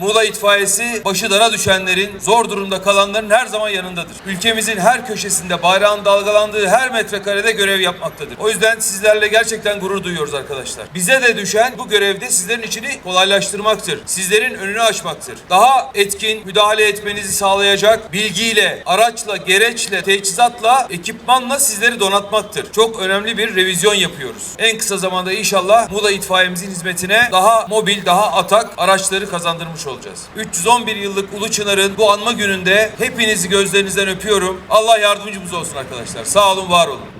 Muğla itfaiyesi başı dara düşenlerin, zor durumda kalanların her zaman yanındadır. Ülkemizin her köşesinde bayrağın dalgalandığı her metrekarede görev yapmaktadır. O yüzden sizlerle gerçekten gurur duyuyoruz arkadaşlar. Bize de düşen bu görevde sizlerin içini kolaylaştırmaktır. Sizlerin önünü açmaktır. Daha etkin müdahale etmenizi sağlayacak bilgiyle, araçla, gereçle, teçhizatla, ekipmanla sizleri donatmaktır. Çok önemli bir revizyon yapıyoruz. En kısa zamanda inşallah Muğla itfaiyemizin hizmetine daha mobil, daha atak araçları kazandırmış olacağız. 311 yıllık Ulu Çınar'ın bu anma gününde hepinizi gözlerinizden öpüyorum. Allah yardımcımız olsun arkadaşlar. Sağ olun, var olun.